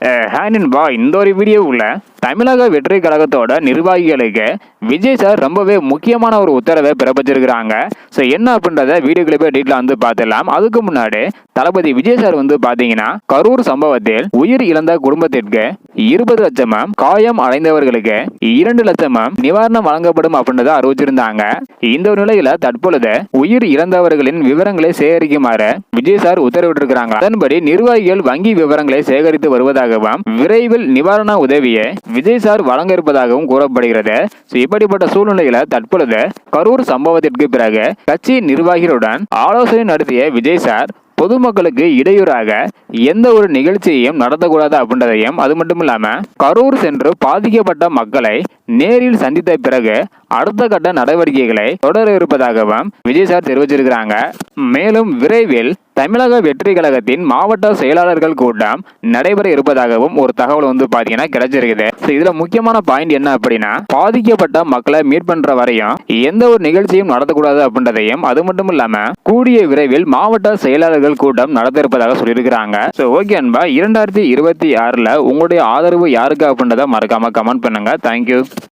ஹேனின்பா இந்த ஒரு வீடியோவில் தமிழக வெற்றி கழகத்தோட நிர்வாகிகளுக்கு விஜய் சார் ரொம்பவே முக்கியமான ஒரு உத்தரவை பிறப்பிச்சிருக்கிறாங்க ஸோ என்ன அப்படின்றத வீடியோக்குள்ள போய் டீட்டெயில் வந்து பார்த்துடலாம் அதுக்கு முன்னாடி தளபதி விஜய் சார் வந்து பார்த்தீங்கன்னா கரூர் சம்பவத்தில் உயிர் இழந்த குடும்பத்திற்கு இருபது லட்சமும் காயம் அடைந்தவர்களுக்கு இரண்டு லட்சமும் நிவாரணம் வழங்கப்படும் அப்படின்றத அறிவிச்சிருந்தாங்க இந்த ஒரு நிலையில தற்பொழுது உயிர் இழந்தவர்களின் விவரங்களை சேகரிக்குமாறு விஜய் சார் உத்தரவிட்டிருக்கிறாங்க அதன்படி நிர்வாகிகள் வங்கி விவரங்களை சேகரித்து வருவதாக வருவதாகவும் விரைவில் நிவாரண உதவியை விஜய் சார் வழங்க இருப்பதாகவும் கூறப்படுகிறது இப்படிப்பட்ட சூழ்நிலையில தற்பொழுது கரூர் சம்பவத்திற்கு பிறகு கட்சி நிர்வாகிகளுடன் ஆலோசனை நடத்திய விஜய் சார் பொதுமக்களுக்கு இடையூறாக எந்த ஒரு நிகழ்ச்சியையும் நடத்தக்கூடாது அப்படின்றதையும் அது மட்டுமில்லாம கரூர் சென்று பாதிக்கப்பட்ட மக்களை நேரில் சந்தித்த பிறகு அடுத்த கட்ட நடவடிக்கைகளை தொடர இருப்பதாகவும் விஜய் சார் தெரிவிச்சிருக்கிறாங்க. மேலும் விரைவில் தமிழக வெற்றி கழகத்தின் மாவட்ட செயலாளர்கள் கூட்டம் நடைபெற இருப்பதாகவும் ஒரு தகவல் வந்து பாத்தீங்கன்னா கிடைச்சிருக்குது. இதுல முக்கியமான பாயிண்ட் என்ன அப்படின்னா பாதிக்கப்பட்ட மக்களை மீட் பண்ற வரையும் எந்த ஒரு நிகழ்ச்சியும் நடத்தக்கூடாது அப்படின்றதையும் அது மட்டும் இல்லாம கூடிய விரைவில் மாவட்ட செயலாளர்கள் கூட்டம் நடத்த இருப்பதாக சொல்லியிருக்கிறாங்க. ஸோ ஓகே அன்பா இரண்டாயிரத்தி இருபத்தி ஆறுல உங்களுடைய ஆதரவு யாருக்கு அப்படின்றத மறக்காம கமெண்ட் பண்ணுங்க. தேங்க்யூ